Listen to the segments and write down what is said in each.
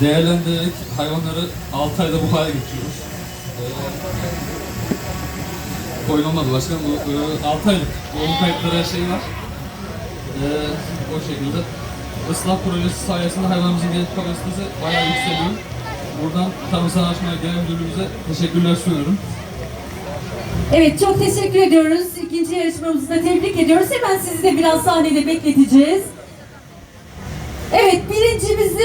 değerlendirerek hayvanları 6 ayda bu hale getiriyoruz. Ee, Koyun olmadı başkanım. Bu e, 6 aylık. Doğum kayıtları her şey var. Ee, o şekilde. Islah projesi sayesinde hayvanımızın genetik kapasitesi bayağı yükseliyor. Buradan Tarım Sanayi Genel Müdürlüğümüze teşekkürler sunuyorum. Evet çok teşekkür ediyoruz. İkinci yarışmamızı da tebrik ediyoruz. Hemen sizi de biraz sahnede bekleteceğiz. Evet açıklıyoruz.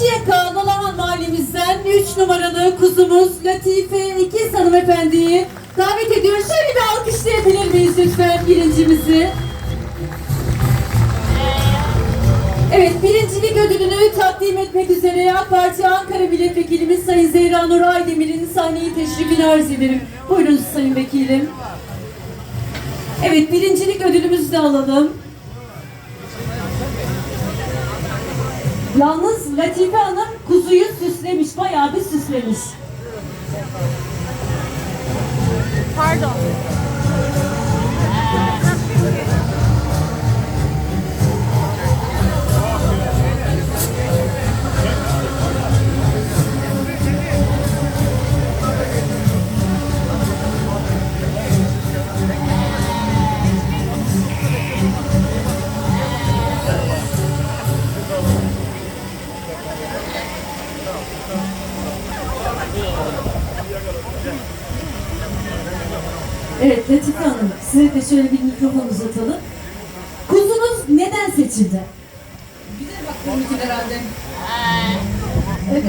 Karşıyaka Nalahan mahallemizden 3 numaralı kuzumuz Latife İkiz hanımefendiyi davet ediyoruz. Şöyle bir alkışlayabilir miyiz lütfen birincimizi? Evet, birincilik ödülünü takdim etmek üzere AK Parti Ankara Milletvekilimiz Sayın Zehra Nur Aydemir'in sahneyi teşrifini arz ederim. Buyurun Sayın Vekilim. Evet, birincilik ödülümüzü de alalım. Yalnız Latife Hanım kuzuyu süslemiş, bayağı bir süslemiş. Pardon. Evet Latife Hanım, size de şöyle bir mikrofon uzatalım. Kuzunuz neden seçildi? Evet.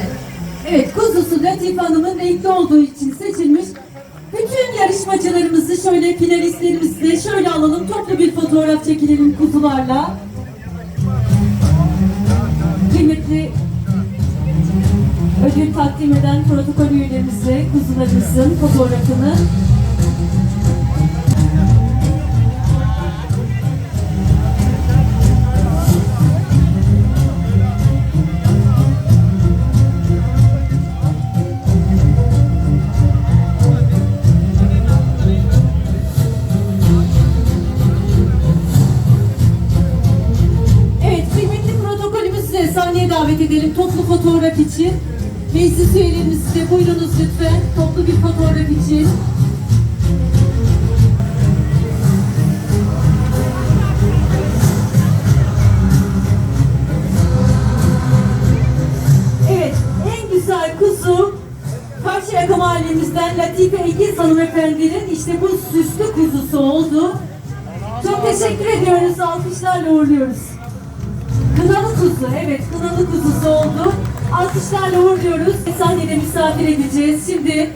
Evet, kuzusu Latife Hanım'ın renkli olduğu için seçilmiş. Bütün yarışmacılarımızı şöyle finalistlerimizi de şöyle alalım. Toplu bir fotoğraf çekilelim kuzularla. Kıymetli ödül takdim eden protokol üyelerimize kuzularımızın fotoğrafını sahneye davet edelim toplu fotoğraf için. Meclis üyelerimiz de buyurunuz lütfen toplu bir fotoğraf için. Evet, en güzel kuzu Karşıyaka mahallemizden Latife Ekiz hanımefendinin işte bu süslü kuzusu oldu. Çok teşekkür ediyoruz. Alkışlarla uğurluyoruz. Kınalı kuzu, evet kınalı kuzusu oldu. Alkışlarla uğurluyoruz. Sahnede misafir edeceğiz. Şimdi